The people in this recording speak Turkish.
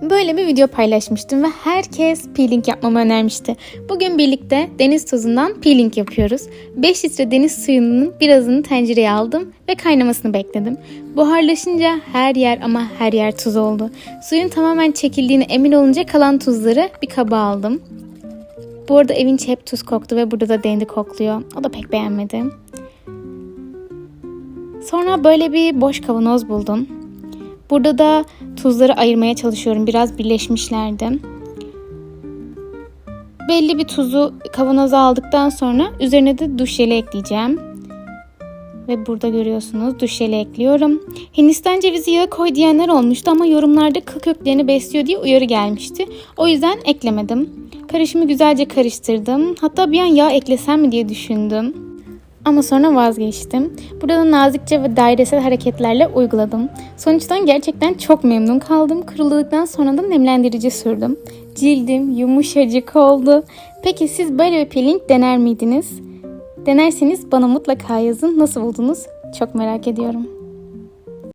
Böyle bir video paylaşmıştım ve herkes peeling yapmamı önermişti. Bugün birlikte deniz tuzundan peeling yapıyoruz. 5 litre deniz suyunun birazını tencereye aldım ve kaynamasını bekledim. Buharlaşınca her yer ama her yer tuz oldu. Suyun tamamen çekildiğine emin olunca kalan tuzları bir kaba aldım. Bu arada evin hep tuz koktu ve burada da dendi kokluyor. O da pek beğenmedim. Sonra böyle bir boş kavanoz buldum. Burada da tuzları ayırmaya çalışıyorum. Biraz birleşmişlerdi. Belli bir tuzu kavanoza aldıktan sonra üzerine de duş jeli ekleyeceğim. Ve burada görüyorsunuz duş jeli ekliyorum. Hindistan cevizi yağı koy diyenler olmuştu ama yorumlarda kıl köklerini besliyor diye uyarı gelmişti. O yüzden eklemedim. Karışımı güzelce karıştırdım. Hatta bir an yağ eklesem mi diye düşündüm. Ama sonra vazgeçtim. Burada da nazikçe ve dairesel hareketlerle uyguladım. Sonuçtan gerçekten çok memnun kaldım. Kuruladıktan sonra da nemlendirici sürdüm. Cildim yumuşacık oldu. Peki siz böyle bir peeling dener miydiniz? Denerseniz bana mutlaka yazın. Nasıl buldunuz? Çok merak ediyorum.